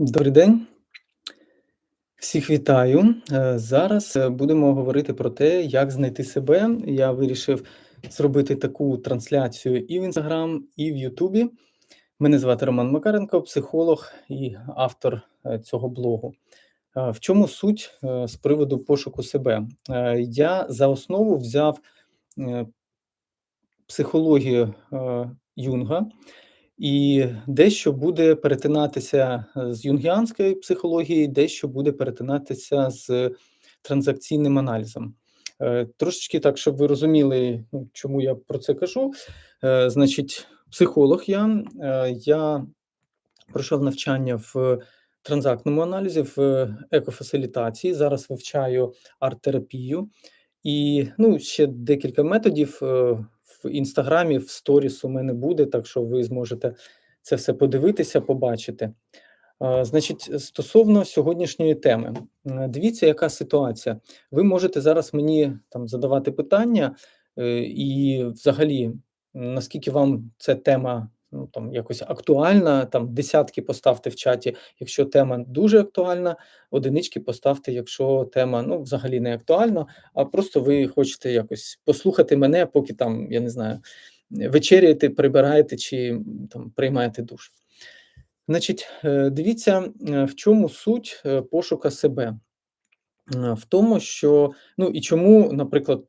Добрий день. Всіх вітаю. Е, зараз, е, будемо говорити про те, як знайти себе. Я вирішив зробити таку трансляцію і в Інстаграм, і в Ютубі. Мене звати Роман Макаренко, психолог і автор, е, цього блогу. В чому суть, з приводу пошуку себе? Я за основу взяв, психологію, Юнга, і дещо буде перетинатися, е, з юнгіанською психологією, дещо буде перетинатися з транзакційним аналізом. Е, трошечки так, щоб ви розуміли, ну, чому я про це кажу. Е, значить, психолог я, я пройшов навчання в транзактному аналізі, в екофасилітації. Зараз вивчаю арт-терапію і, ну, ще декілька методів, в Інстаграмі, в сторіс у мене буде, так що ви зможете це все подивитися, побачити. Значить, стосовно сьогоднішньої теми, дивіться, яка ситуація. Ви можете зараз мені там задавати питання, е, і взагалі, наскільки вам ця тема, ну, там якось актуальна, там десятки поставте в чаті, якщо тема дуже актуальна, одинички поставте, якщо тема, ну, взагалі не актуальна, а просто ви хочете якось послухати мене, поки там, я не знаю, вечеряєте, прибираєте чи, там приймаєте душ. Значить, е, дивіться, е, в чому суть, е, пошука себе. В тому, що ну і чому, наприклад,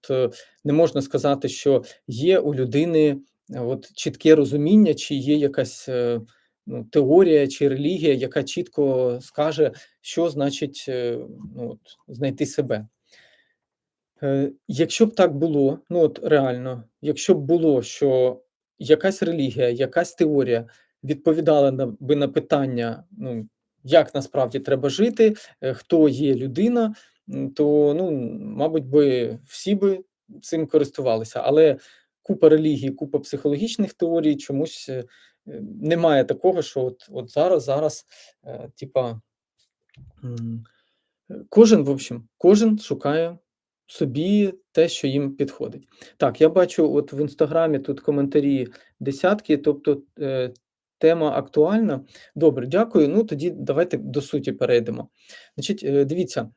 не можна сказати, що є у людини, от чітке розуміння, чи є якась, е, ну, теорія чи релігія, яка чітко скаже, що значить, е, ну, от знайти себе. Е, якщо б так було, ну от реально, якщо б було, що якась релігія, якась теорія відповідала би на питання, ну, як насправді треба жити, хто є людина, то, ну, мабуть би, всі би цим користувалися. Але купа релігій, купа психологічних теорій чомусь, е, е, немає такого, що от от зараз зараз, е, типа, кожен, в общем, кожен шукає собі те, що їм підходить. Так, я бачу, от в Інстаграмі тут коментарі десятки, тобто, тема актуальна. Добре, дякую. Ну, тоді давайте до суті перейдемо. Значить, дивіться,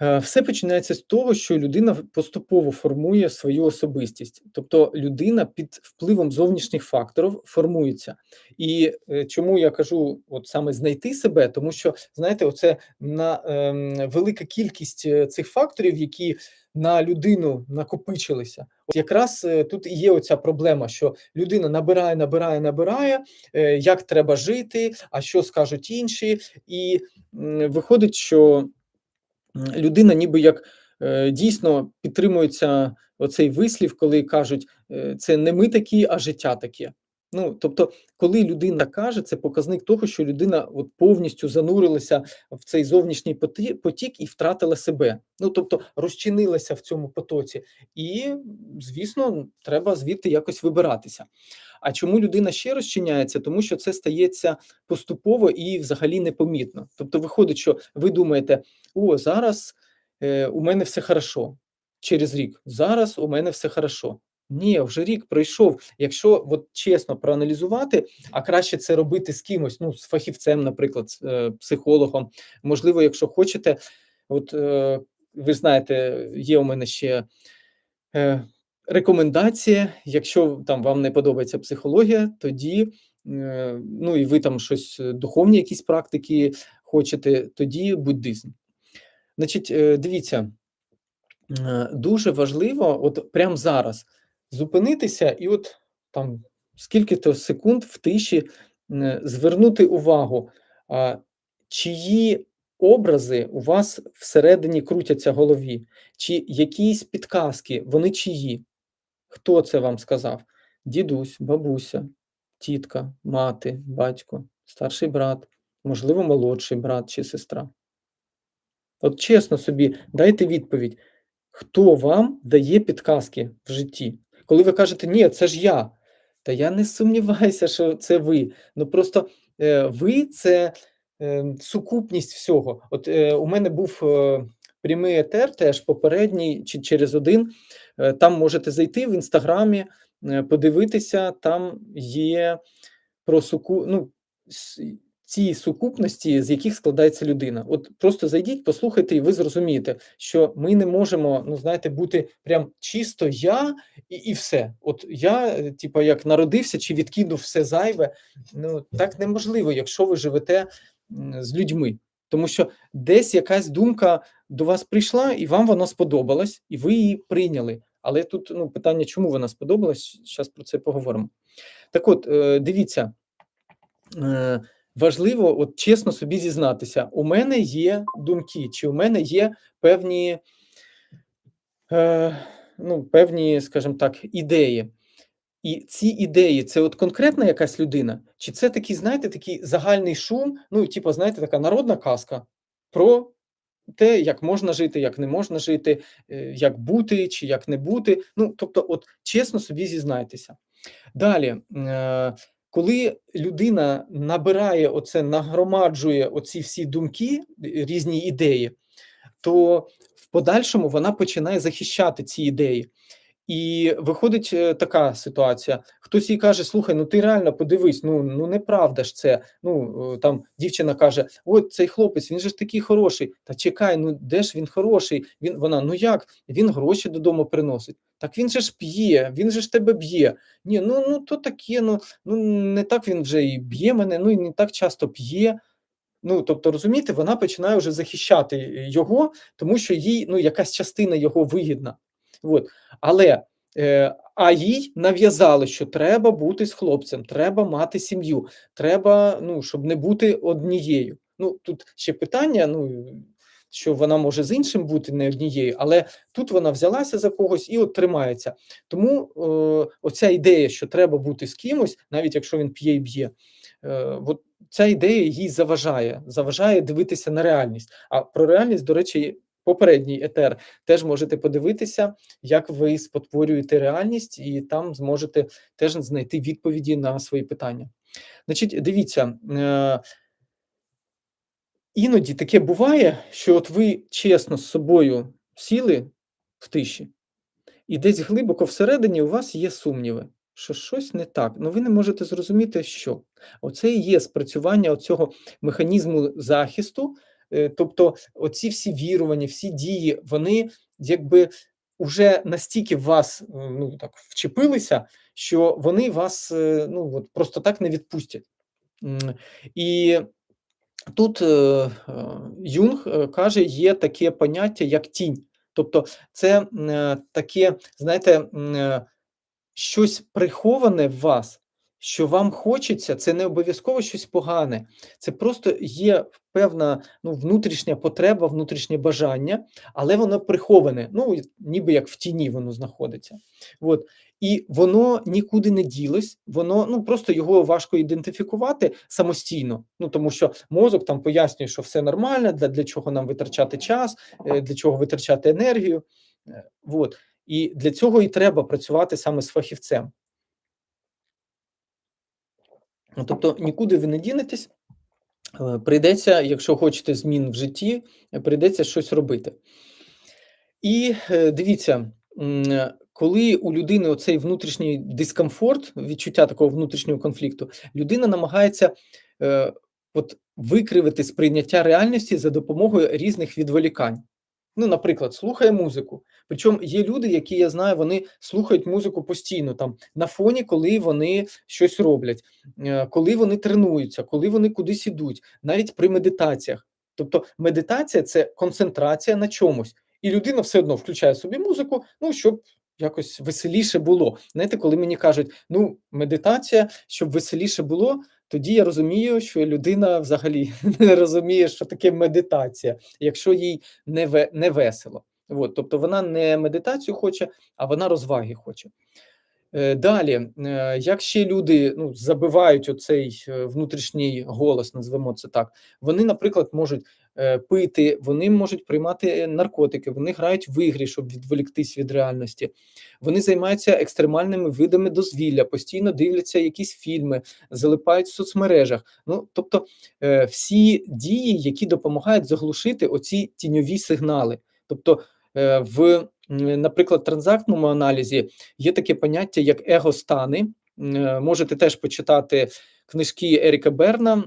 все починається з того, що людина поступово формує свою особистість. Тобто людина під впливом зовнішніх факторів формується. І, е, чому я кажу от саме знайти себе, тому що, знаєте, оце на ем, велика кількість, е, цих факторів, які на людину накопичилися. От якраз, е, тут і є оця проблема, що людина набирає, набирає, набирає, е, як треба жити, а що скажуть інші. І, м, виходить, що, людина ніби як, е, дійсно підтримується оцей вислів, коли кажуть, е, це не ми такі, а життя таке. Ну, тобто, коли людина каже, це показник того, що людина от повністю занурилася в цей зовнішній потік і втратила себе. Ну, тобто, розчинилася в цьому потоці. І, звісно, треба звідти якось вибиратися. А чому людина ще розчиняється? Тому що це стається поступово і взагалі непомітно. Тобто виходить, що ви думаєте: "О, зараз, е, у мене все хорошо". Через рік: "Зараз у мене все хорошо". Ні, вже рік пройшов. Якщо от чесно проаналізувати, а краще це робити з кимось, ну, з фахівцем, наприклад, з, е, психологом. Можливо, якщо хочете, от, е, ви знаєте, є у мене ще, е, рекомендація. Якщо там вам не подобається психологія, тоді, ну, і ви там щось, духовні якісь практики хочете, тоді буддизм. Значить, дивіться, дуже важливо от прямо зараз зупинитися і от там скільки-то секунд в тиші, звернути увагу, чиї образи у вас всередині крутяться в голові, чи якісь підказки, вони чиї? Хто це вам сказав? Дідусь, бабуся, тітка, мати, батько, старший брат, можливо, молодший брат чи сестра. От чесно собі дайте відповідь, хто вам дає підказки в житті? Коли ви кажете: "Ні, це ж я". Та я не сумніваюся, що це ви. Ну, просто, е, ви- це, е, сукупність всього. От, е, у мене був, прямий етер теж попередній чи через один. Там можете зайти в Інстаграмі, подивитися, там є про суку ну, с ці сукупності, з яких складається людина. От просто зайдіть, послухайте, і ви зрозумієте, що ми не можемо, ну знаєте, бути прям чисто я і і все. От я, типу, як народився чи відкинув все зайве. Ну так неможливо, якщо ви живете з людьми. Тому що десь якась думка до вас прийшла, і вам вона сподобалась, і ви її прийняли. Але тут ну, питання, чому вона сподобалась? Зараз про це поговоримо. Так от, е, дивіться, е, важливо от чесно собі зізнатися: у мене є думки, чи у мене є певні, е, ну, певні, скажімо так, ідеї. І ці ідеї це от конкретна якась людина, чи це такий, знаєте, такий загальний шум, ну, типу, знаєте, така народна казка про те, як можна жити, як не можна жити, як бути чи як не бути. Ну, тобто, от чесно собі зізнайтеся. Далі, коли людина набирає оце, нагромаджує оці всі думки, різні ідеї, то в подальшому вона починає захищати ці ідеї. І виходить е, така ситуація: хтось їй каже: Слухай, ну ти реально подивись, ну ну неправда ж це. Ну там дівчина каже: От цей хлопець, він же ж такий хороший. Та чекай, ну де ж він хороший? Він вона ну як? Він гроші додому приносить. Так він же ж п'є, він же ж тебе б'є. Ні, ну ну то таке, ну ну не так він вже і б'є мене, ну і не так часто п'є. Ну, тобто, розумієте, вона починає вже захищати його, тому що їй ну якась частина його вигідна. От. Але е, а їй нав'язали, що треба бути з хлопцем, треба мати сім'ю, треба, ну, щоб не бути однією. Ну, тут ще питання, ну. Що вона може з іншим бути не однією, але тут вона взялася за когось і от тримається. Тому е, оця ідея, що треба бути з кимось, навіть якщо він п'є і б'є, е, от ця ідея їй заважає, заважає дивитися на реальність. А про реальність, до речі, попередній етер, теж можете подивитися, як ви спотворюєте реальність, і там зможете теж знайти відповіді на свої питання. Значить, дивіться. Е, іноді таке буває, що от ви чесно з собою сіли в тиші, і десь глибоко всередині у вас є сумніви, що щось не так. Ну ви не можете зрозуміти, що оце і є спрацювання цього механізму захисту, тобто, оці всі вірування, всі дії, вони якби вже настільки в вас ну так вчепилися, що вони вас е, ну от просто так не відпустять. І тут е, Юнг каже, є таке поняття, як тінь. Тобто, це таке, знаєте, щось приховане в вас, що вам хочеться, це не обов'язково щось погане, це просто є певна ну, внутрішня потреба, внутрішнє бажання, але воно приховане, ну ніби як в тіні воно знаходиться. От. І воно нікуди не ділось, воно ну просто його важко ідентифікувати самостійно. Ну тому що мозок там пояснює, що все нормально, для для чого нам витрачати час, е, для чого витрачати енергію. Е, от. І для цього і треба працювати саме з фахівцем. Ну, тобто нікуди ви не дінетесь, е, прийдеться, якщо хочете змін в житті, прийдеться щось робити. І е, дивіться, коли у людини оцей внутрішній дискомфорт, відчуття такого внутрішнього конфлікту, людина намагається е, от викривити сприйняття реальності за допомогою різних відволікань. Ну, наприклад, слухає музику. Причому є люди, які я знаю, вони слухають музику постійно там на фоні, коли вони щось роблять, е, коли вони тренуються, коли вони кудись ідуть, навіть при медитаціях. Тобто медитація це концентрація на чомусь, і людина все одно включає собі музику, ну щоб якось веселіше було. Знаєте, коли мені кажуть, ну медитація, щоб веселіше було тоді я розумію, що людина взагалі не розуміє, що таке медитація, якщо їй не не весело. От, тобто вона не медитацію хоче, а вона розваги хоче. Е, далі, е, як ще люди ну, забивають оцей е, внутрішній голос, назвемо це так, вони, наприклад, можуть пити, вони можуть приймати наркотики, вони грають в ігрі, щоб відволіктись від реальності. Вони займаються екстремальними видами дозвілля, постійно дивляться якісь фільми, залипають в соцмережах. Ну, тобто, всі дії, які допомагають заглушити оці тіньові сигнали. Тобто в наприклад, транзактному аналізі є таке поняття, як егостани. Можете теж почитати книжки Еріка Берна.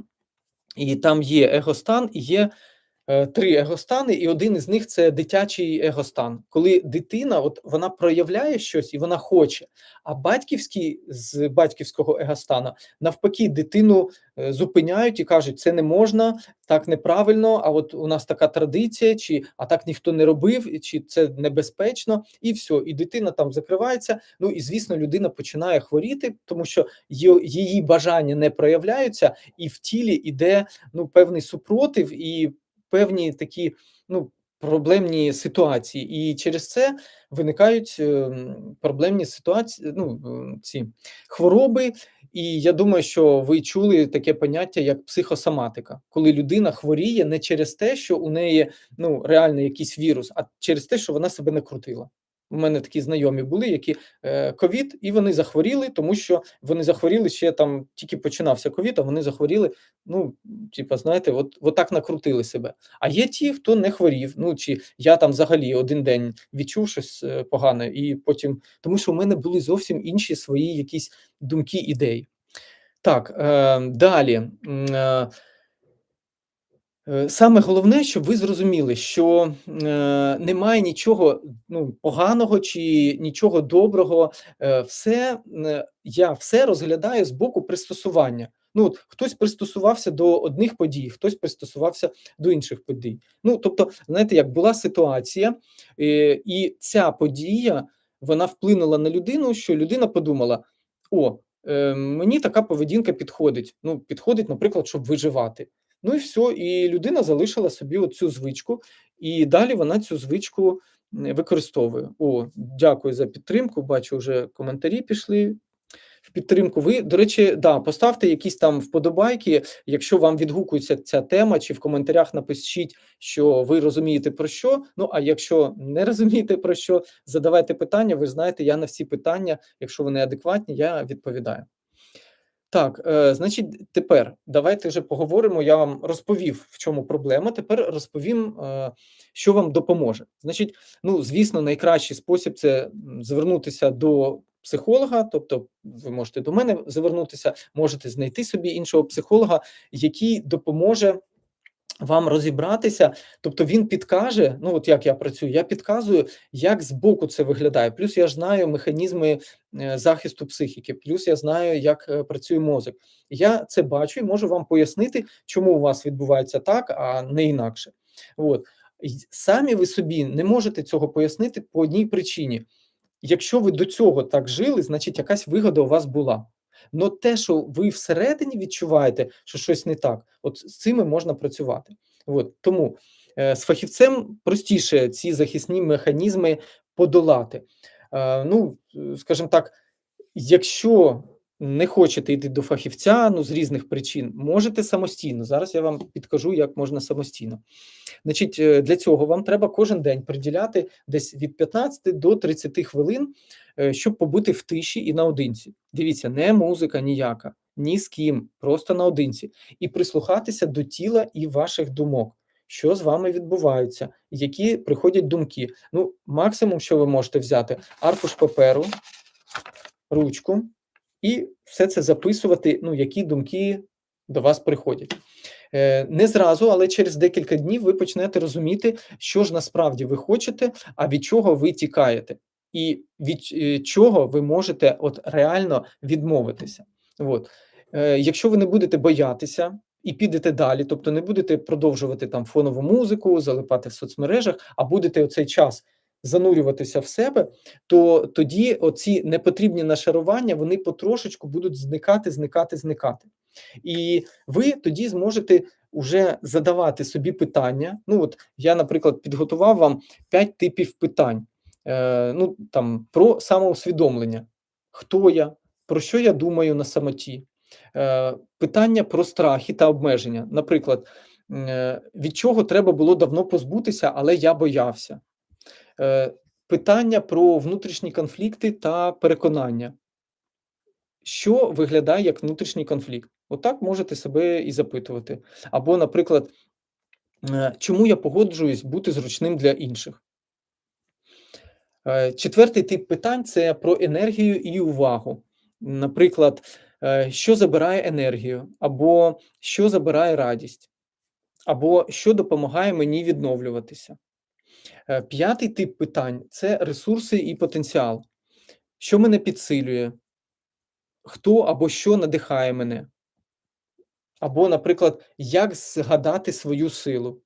І там є егостан, і є е, три егостани, і один із них це дитячий егостан. Коли дитина от вона проявляє щось і вона хоче. А батьківський з батьківського егостана навпаки, дитину е, зупиняють і кажуть, це не можна, так неправильно. А от у нас така традиція, чи а так ніхто не робив, чи це небезпечно, і все, і дитина там закривається. Ну і звісно, людина починає хворіти, тому що її бажання не проявляються, і в тілі іде ну певний супротив і певні такі ну проблемні ситуації, і через це виникають ем, проблемні ситуації. Ну ці хвороби. І я думаю, що ви чули таке поняття як психосоматика, коли людина хворіє не через те, що у неї ну реально якийсь вірус, а через те, що вона себе не крутила. У мене такі знайомі були, які е, ковід, і вони захворіли, тому що вони захворіли ще там, тільки починався ковід, а вони захворіли. Ну, типа, знаєте, от, от так накрутили себе. А є ті, хто не хворів. Ну чи я там взагалі один день відчув щось е, погане, і потім, тому що у мене були зовсім інші свої якісь думки, ідеї. Так, е, далі. Е, Саме головне, щоб ви зрозуміли, що е, немає нічого ну, поганого чи нічого доброго. Е, все е, я все розглядаю з боку пристосування. Ну, от, хтось пристосувався до одних подій, хтось пристосувався до інших подій. Ну, тобто, знаєте, як була ситуація, е, і ця подія вона вплинула на людину, що людина подумала: о, е, мені така поведінка підходить. Ну, підходить, наприклад, щоб виживати. Ну і все, і людина залишила собі оцю звичку, і далі вона цю звичку використовує. О, дякую за підтримку. Бачу, вже коментарі пішли в підтримку. Ви, до речі, да, поставте якісь там вподобайки, якщо вам відгукується ця тема, чи в коментарях напишіть, що ви розумієте про що. Ну а якщо не розумієте про що, задавайте питання. Ви знаєте, я на всі питання, якщо вони адекватні, я відповідаю. Так, е, значить, тепер давайте вже поговоримо. Я вам розповів, в чому проблема. Тепер розповім, е, що вам допоможе. Значить, ну звісно, найкращий спосіб це звернутися до психолога, тобто ви можете до мене звернутися, можете знайти собі іншого психолога, який допоможе вам розібратися, тобто він підкаже, ну от як я працюю, я підказую, як збоку це виглядає. Плюс я знаю механізми е, захисту психіки, плюс я знаю, як е, працює мозок. Я це бачу і можу вам пояснити, чому у вас відбувається так, а не інакше. От. Самі ви собі не можете цього пояснити по одній причині. Якщо ви до цього так жили, значить якась вигода у вас була. Но те, що ви всередині відчуваєте, що щось не так, от з цими можна працювати. От тому е, з фахівцем простіше ці захисні механізми подолати. Е, ну, скажімо так, якщо не хочете йти до фахівця, ну з різних причин, можете самостійно. Зараз я вам підкажу, як можна самостійно. Значить, е, для цього вам треба кожен день приділяти десь від 15 до 30 хвилин, е, щоб побути в тиші і наодинці. Дивіться, не музика ніяка, ні з ким, просто наодинці, і прислухатися до тіла і ваших думок. Що з вами відбувається, які приходять думки. Ну, максимум, що ви можете взяти, аркуш паперу, ручку, і все це записувати, ну, які думки до вас приходять. Е, Не зразу, але через декілька днів ви почнете розуміти, що ж насправді ви хочете, а від чого ви тікаєте, і від е, чого ви можете от реально відмовитися. От. Е, Якщо ви не будете боятися і підете далі, тобто не будете продовжувати там фонову музику, залипати в соцмережах, а будете оцей час занурюватися в себе, то тоді оці непотрібні нашарування вони потрошечку будуть зникати, зникати, зникати. І ви тоді зможете вже задавати собі питання. Ну, от я, наприклад, підготував вам 5 типів питань. Е, ну, там, Про самоусвідомлення, хто я, про що я думаю на самоті, е, питання про страхи та обмеження. Наприклад, е, від чого треба було давно позбутися, але я боявся. Е, питання про внутрішні конфлікти та переконання що виглядає як внутрішній конфлікт. Отак можете себе і запитувати. Або, наприклад, е, чому я погоджуюсь бути зручним для інших? Е, Четвертий тип питань це про енергію і увагу. Наприклад, що забирає енергію, або що забирає радість, або що допомагає мені відновлюватися. Е, п'ятий тип питань це ресурси і потенціал. Що мене підсилює? Хто або що надихає мене? Або, наприклад, як згадати свою силу?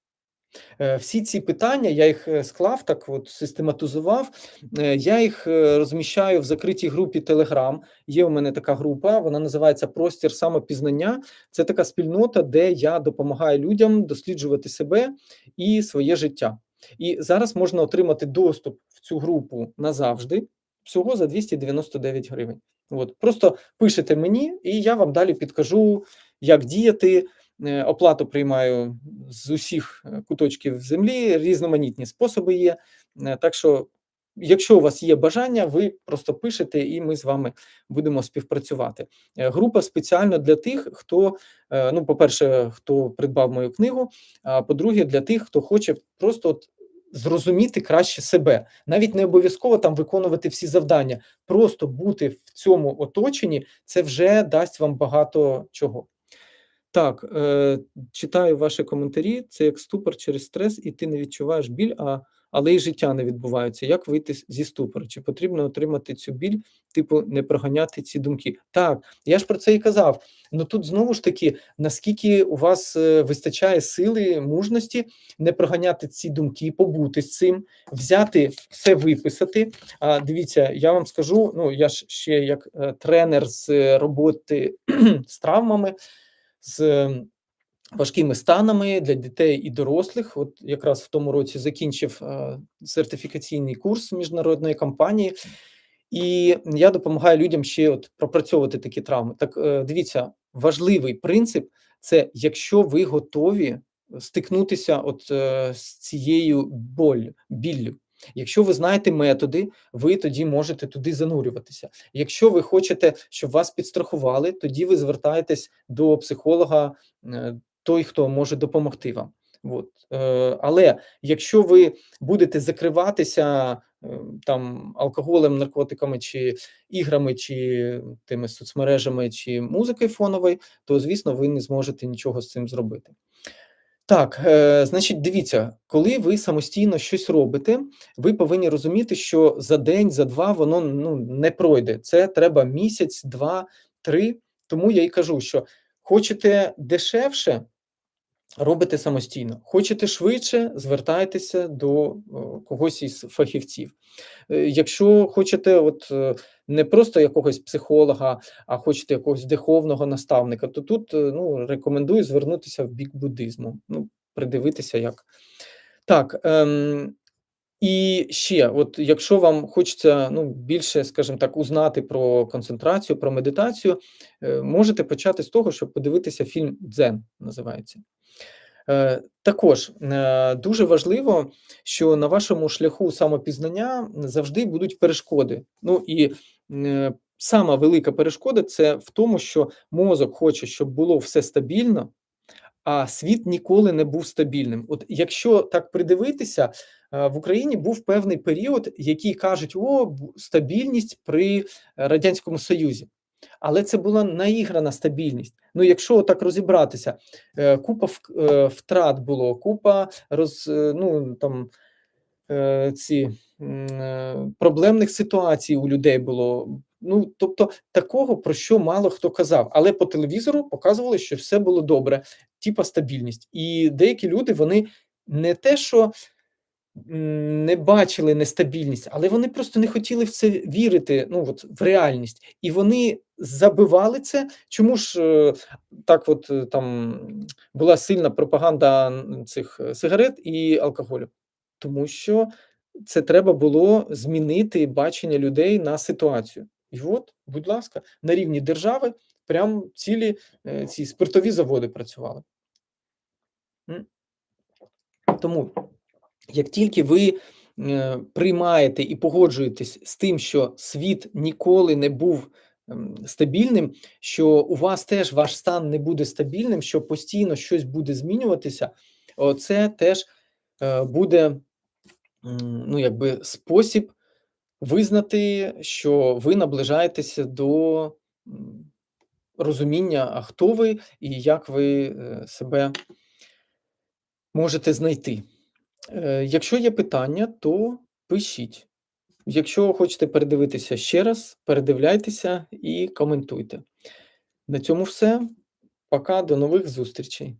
Е, всі ці питання я їх е, склав, так от систематизував. Я їх розміщаю в закритій групі Telegram. Є у мене така група, вона називається Простір самопізнання. Це така спільнота, де я допомагаю людям досліджувати себе і своє життя. І зараз можна отримати доступ в цю групу назавжди, всього за 299 гривень. От просто пишете мені, і я вам далі підкажу, як діяти. Е, оплату приймаю з усіх е, куточків землі, різноманітні способи є. Е, так що, якщо у вас є бажання, ви просто пишете, і ми з вами будемо співпрацювати. Група спеціально для тих, хто, ну, по-перше, хто придбав мою книгу, а по-друге, для тих, хто хоче просто от зрозуміти краще себе, навіть не обов'язково там виконувати всі завдання, просто бути в цьому оточенні, це вже дасть вам багато чого. Так, е, читаю ваші коментарі. Це як ступор через стрес, і ти не відчуваєш біль, а, але й життя не відбувається. Як вийти зі ступору? Чи потрібно отримати цю біль, типу, не проганяти ці думки? Так, я ж про це і казав. Ну тут знову ж таки, наскільки у вас е, вистачає сили, мужності не проганяти ці думки, побути з цим, взяти все виписати. А дивіться, я вам скажу: ну я ж ще як е, тренер з роботи з травмами з важкими станами для дітей і дорослих. От якраз в тому році закінчив е, сертифікаційний курс міжнародної компанії, і я допомагаю людям ще от пропрацьовувати такі травми. Так е, дивіться, важливий принцип це якщо ви готові стикнутися от е, з цією боль, біллю. Якщо ви знаєте методи, ви тоді можете туди занурюватися. Якщо ви хочете, щоб вас підстрахували, тоді ви звертаєтесь до психолога, той, хто може допомогти вам. От. Е, але якщо ви будете закриватися е, там алкоголем, наркотиками, чи іграми, чи тими соцмережами, чи музикою фоновою, то звісно ви не зможете нічого з цим зробити. Так, е, значить, дивіться, коли ви самостійно щось робите, ви повинні розуміти, що за день, за два воно ну не пройде. Це треба місяць, два, три. Тому я й кажу, що хочете дешевше, робите самостійно. Хочете швидше, звертайтеся до когось із фахівців. Е, якщо хочете, от е, не просто якогось психолога, а хочете якогось духовного наставника, то тут е, ну, рекомендую звернутися в бік буддизму, ну, придивитися як. Так. Ем, і ще, от якщо вам хочеться ну, більше, скажімо так, узнати про концентрацію, про медитацію, можете почати з того, щоб подивитися фільм Дзен називається. Е, також е, дуже важливо, що на вашому шляху самопізнання завжди будуть перешкоди. Ну і е, сама велика перешкода це в тому, що мозок хоче, щоб було все стабільно, а світ ніколи не був стабільним. От якщо так придивитися, в Україні був певний період, який кажуть, о, стабільність при радянському союзі але це була наіграна стабільність. Ну, якщо так розібратися, е, купа е, втрат було, купа роз, е, ну, там, ці проблемних ситуацій у людей було. Ну, тобто, такого про що мало хто казав, але по телевізору показували, що все було добре, типа стабільність. І деякі люди вони не те, що не бачили нестабільність, але вони просто не хотіли в це вірити. Ну от в реальність, і вони забивали це. Чому ж е, так, от е, там була сильна пропаганда цих е, сигарет і алкоголю? Тому що це треба було змінити бачення людей на ситуацію. І от, будь ласка, на рівні держави прям цілі ці спиртові заводи працювали. Тому як тільки ви е, приймаєте і погоджуєтесь з тим, що світ ніколи не був ем, стабільним, що у вас теж ваш стан не буде стабільним, що постійно щось буде змінюватися, це теж е, буде ну, якби спосіб визнати, що ви наближаєтеся до розуміння, а хто ви і як ви, е, себе можете знайти. Е, якщо є питання, то пишіть. Якщо хочете передивитися ще раз, передивляйтеся і коментуйте. На цьому все. Пока, до нових зустрічей.